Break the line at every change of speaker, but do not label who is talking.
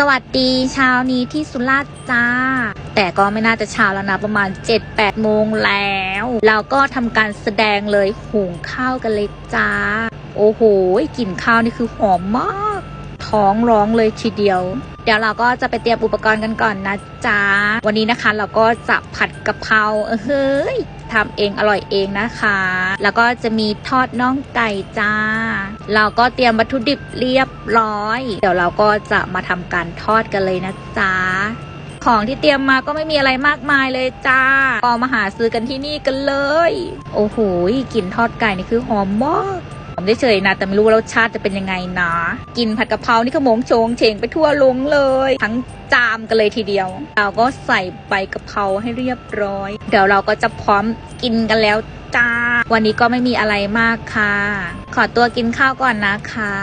สวัสดีเช้านี้ที่สุราษฎร์จ้า แต่ก็ไม่น่าจะเช้าแล้วนะประมาณ 7-8 โมงแล้ว เราก็ทำการแสดงเลยหุงข้าวกันเลยจ้า โอ้โหกลิ่นข้าวนี่คือหอมมาก ท้องร้องเลยทีเดียว เดี๋ยวเราก็จะไปเตรียมอุปกรณ์กันก่อนนะจ๊ะ วันนี้นะคะเราก็จะผัดกะเพราเฮ้ยทำเองอร่อยเองนะคะ แล้วก็จะมีทอดน่องไก่จ้า เราก็เตรียมวัตถุดิบเรียบร้อย เดี๋ยวเราก็จะมาทำการทอดกันเลยนะจ๊ะของที่เตรียมมาก็ไม่มีอะไรมากมายเลยจ้าก็มาหาซื้อกันที่นี่กันเลย โอ้โหกลิ่นทอดไก่นี่คือหอมมาก เฉยๆนะแต่ไม่รู้ว่ารสชาติจะเป็นยังไงนะกินผัดกะเพรานี่ขโมงโชงเฉงไปทั่วลงเลย ทั้งจามกันเลยทีเดียว เราก็ใส่ใบกะเพราให้เรียบร้อย เดี๋ยวเราก็จะพร้อมกินกันแล้วจ้า วันนี้ก็ไม่มีอะไรมากค่ะ ขอตัวกินข้าวก่อนนะคะ